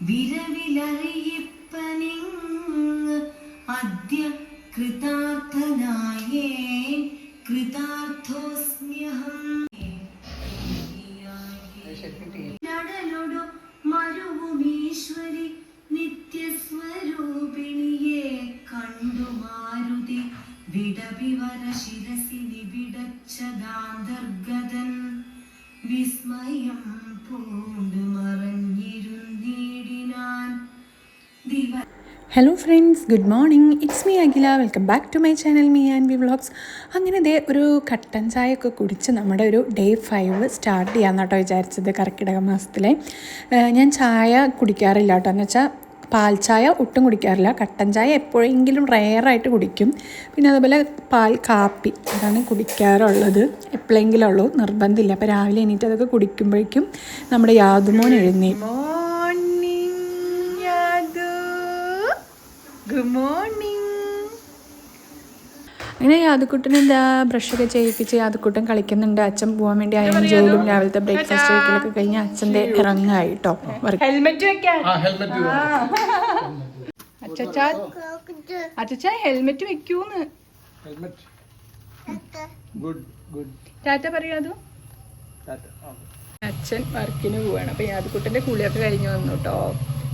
വിരവിലറിയിപ്പനിങ് അദ്യ കൃതാർത്ഥനായേ കൃതാർത്ഥോസ്മ്യഹം. നടലൊടു മരുവുമീശ്വരി നിത്യസ്വരൂപിണിയെ കണ്ടു മാരുതി വിടപിവര ശിരസി നിബിടച്ചതാന്തർഗതൻ വിസ്മയം പൂണ്ടു hello friends good morning it's me Akhila welcome back to my channel me and we vlogs അങ്ങനെ ദേ ഒരു കട്ടൻ ചായ ഒക്കെ കുടിച്ച് നമ്മുടെ ഒരു ഡേ ഫൈവ് സ്റ്റാർട്ട് ചെയ്യാമെന്ന് കേട്ടോ വിചാരിച്ചത് കർക്കിടക മാസത്തിലെ. ഞാൻ ചായ കുടിക്കാറില്ല കേട്ടോ എന്ന് വെച്ചാൽ പാൽ ചായ ഒട്ടും കുടിക്കാറില്ല. കട്ടൻ ചായ എപ്പോഴെങ്കിലും റെയറായിട്ട് കുടിക്കും. പിന്നെ അതുപോലെ പാൽ കാപ്പി അതാണ് കുടിക്കാറുള്ളത്. എപ്പോഴെങ്കിലും ഉള്ളൂ. നിർബന്ധമില്ല. അപ്പോൾ രാവിലെ എണീറ്റ് അതൊക്കെ കുടിക്കുമ്പോഴേക്കും നമ്മുടെ യാതുമോൻ എഴുന്നേ ഗുഡ് മോർണിംഗ് അങ്ങനെ യാദക്കുട്ടൻ എന്താ ബ്രഷൊക്കെ ചെയ്യിപ്പിച്ച് യാദക്കുട്ടൻ കളിക്കുന്നുണ്ട്. അച്ഛൻ പോകാൻ വേണ്ടി അയൺ ജോലിയും രാവിലത്തെ ബ്രേക്ക്ഫാസ്റ്റ് കഴിക്കലൊക്കെ കഴിഞ്ഞ് അച്ഛന്റെ ഇറങ്ങായി കേട്ടോ ഹെൽമെറ്റ് വെക്കാൻ. ആ ഹെൽമെറ്റ് വെക്കൂന്ന്. ഹെൽമെറ്റ് ഗുഡ് ഗുഡ് ടാറ്റ പറയാതു അച്ഛൻ വർക്കിന് പോവാണ്. അപ്പൊ യാദക്കുട്ടന്റെ കുളിയൊക്കെ കഴിഞ്ഞു വന്നു കേട്ടോ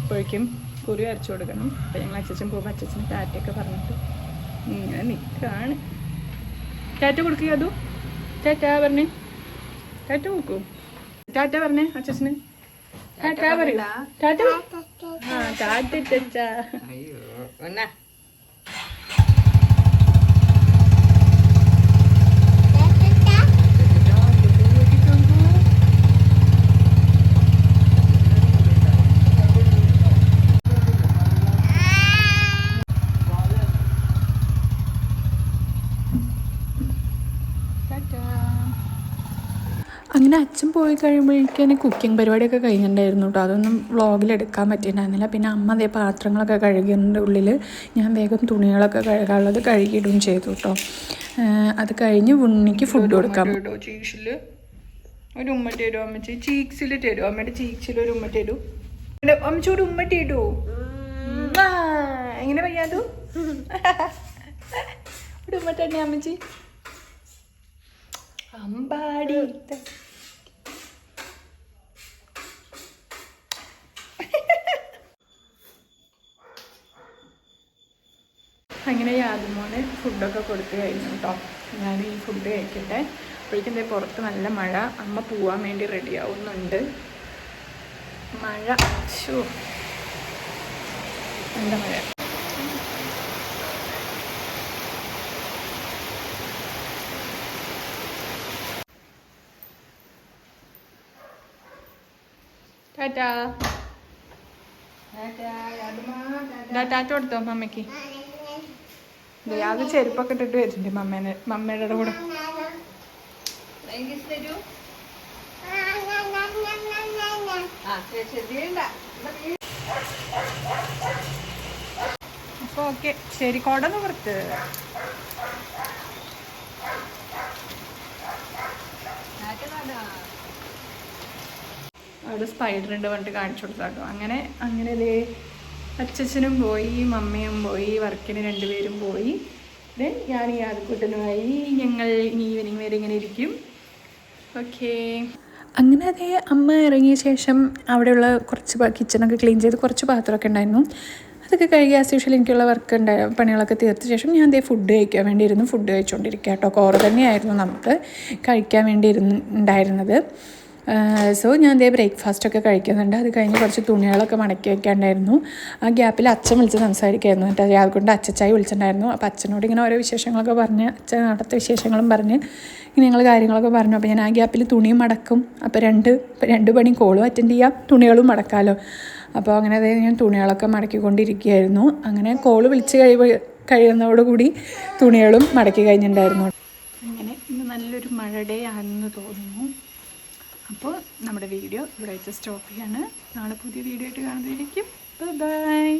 അപ്പോഴേക്കും കുറി അരച്ചു കൊടുക്കണം. അപ്പം ഞങ്ങൾ അച്ഛൻ പോകുമ്പോൾ അച്ഛച്ചന് ടാറ്റയൊക്കെ പറഞ്ഞിട്ട് ഇങ്ങനെ നിൽക്കാണ് ടാറ്റ കൊടുക്കുക അതു ടാറ്റ പറഞ്ഞേ? ടാറ്റ കൊടുക്കൂ. ടാറ്റ പറഞ്ഞേ അച്ഛന് ടാറ്റ പറയൂ. ടാറ്റ ആ ടാറ്റ അങ്ങനെ അച്ഛൻ പോയി കഴിയുമ്പോഴേക്കും എനിക്ക് കുക്കിംഗ് പരിപാടിയൊക്കെ കഴിഞ്ഞിട്ടുണ്ടായിരുന്നു കേട്ടോ അതൊന്നും വ്ളോഗിൽ എടുക്കാൻ പറ്റിയിട്ടുണ്ടായിരുന്നില്ല. പിന്നെ അമ്മ അതേ പാത്രങ്ങളൊക്കെ കഴുകിയതിന്റെ ഉള്ളിൽ ഞാൻ വേഗം തുണികളൊക്കെ കഴുകാനുള്ളത് കഴുകിയിടുകയും ചെയ്തു കേട്ടോ അത് കഴിഞ്ഞ് ഉണ്ണിക്ക് ഫുഡ് കൊടുക്കാം കേട്ടോ ചീക്സിൽ ഒരു ഉമ്മട്ടി ഇടും അമ്മച്ചി. ചീക്സിൽ ഇട്ടിടും അമ്മയുടെ ചീക്സിൽ ഒരു ഉമ്മട്ടി അമ്മച്ചി അമ്മച്ചോട് ഉമ്മട്ടി ഇടൂ. എങ്ങനെ വയ്യാതു? ഒരു തന്നെ അമ്മച്ചി. അമ്പാടി. അങ്ങനെ യാതുമോനെ ഫുഡൊക്കെ കൊടുത്ത് കഴിഞ്ഞു കേട്ടോ ഞാൻ ഈ ഫുഡ് കഴിക്കട്ടെ. അപ്പോഴേക്കും എന്താ പുറത്ത് നല്ല മഴ. അമ്മ പോവാൻ വേണ്ടി റെഡി ആവുന്നുണ്ട്. മഴ. ഷോ നല്ല മഴ. ടാറ്റാ. Tata tata. കൊടുത്തോ മമ്മയ്ക്ക് ദേ, അത് ചെരുപ്പൊക്കെ ഇട്ടിട്ട് വരുന്നുണ്ട് മമ്മേനെ മമ്മയുടെ കൂടെ. അപ്പൊ ഓക്കെ ശരി കൊടന്ന് പുറത്ത് അവിടെ സ്പൈഡർ ഉണ്ട് പറഞ്ഞിട്ട് കാണിച്ചു കൊടുത്താട്ടോ. അങ്ങനെ അങ്ങനെ ദേ അച്ഛനും പോയി മമ്മയും പോയി വർക്കിന് രണ്ടുപേരും പോയി. ദെൻ ഞാൻ ഈ ആദ്യക്കൂട്ടനുമായി ഞങ്ങൾ ഇനി ഈവനിങ് വരെ ഇങ്ങനെ ഇരിക്കും. ഓക്കേ അങ്ങനെ അതേ അമ്മ ഇറങ്ങിയ ശേഷം അവിടെയുള്ള കുറച്ച് കിച്ചണൊക്കെ ക്ലീൻ ചെയ്ത് കുറച്ച് പാത്രമൊക്കെ ഉണ്ടായിരുന്നു. അതൊക്കെ കഴുകി ആസ് യൂഷ്വൽ എനിക്കുള്ള വർക്ക് ഉണ്ടായ പണികളൊക്കെ തീർത്ത ശേഷം ഞാൻ അതേ ഫുഡ് കഴിക്കാൻ വേണ്ടി ഫുഡ് കഴിച്ചുകൊണ്ടിരിക്കുക കേട്ടോ കോറ് തന്നെയായിരുന്നു നമുക്ക് കഴിക്കാൻ വേണ്ടി ഉണ്ടായിരുന്നത്. സോ ഞാൻ അതേ ബ്രേക്ക്ഫാസ്റ്റ് ഒക്കെ കഴിക്കുന്നുണ്ട്. അത് കഴിഞ്ഞ് കുറച്ച് തുണികളൊക്കെ മടക്കി വെക്കാണ്ടായിരുന്നു. ആ ഗ്യാപ്പിൽ അച്ഛൻ വിളിച്ച് സംസാരിക്കായിരുന്നു. എന്നിട്ട് കൊണ്ട് അച്ഛച്ചായി വിളിച്ചിട്ടുണ്ടായിരുന്നു. അപ്പോൾ അച്ഛനോട് ഇങ്ങനെ ഓരോ വിശേഷങ്ങളൊക്കെ പറഞ്ഞ് അച്ഛൻ അവിടുത്തെ വിശേഷങ്ങളും പറഞ്ഞ് ഇങ്ങനെ ഞങ്ങൾ കാര്യങ്ങളൊക്കെ പറഞ്ഞു. അപ്പോൾ ഞാൻ ആ ഗ്യാപ്പിൽ തുണിയും മടക്കും. അപ്പോൾ രണ്ട് രണ്ട് പണി കോളും അറ്റൻഡ് ചെയ്യാം. തുണികളും മടക്കാമല്ലോ അപ്പോൾ അങ്ങനെ അതായത് ഞാൻ തുണികളൊക്കെ മടക്കിക്കൊണ്ടിരിക്കുകയായിരുന്നു. അങ്ങനെ കോൾ വിളിച്ച് കഴിവ് കഴിയുന്നതോടുകൂടി തുണികളും മടക്കി കഴിഞ്ഞിട്ടുണ്ടായിരുന്നു. അങ്ങനെ ഇന്ന് നല്ലൊരു മഴ ഡേ ആണെന്ന് തോന്നുന്നു. അപ്പോൾ നമ്മുടെ വീഡിയോ ഇവിടെ വെച്ച് സ്റ്റോപ്പ് ചെയ്യാണ്. നാളെ പുതിയ വീഡിയോ ആയിട്ട് കാണുന്നതായിരിക്കും ബൈ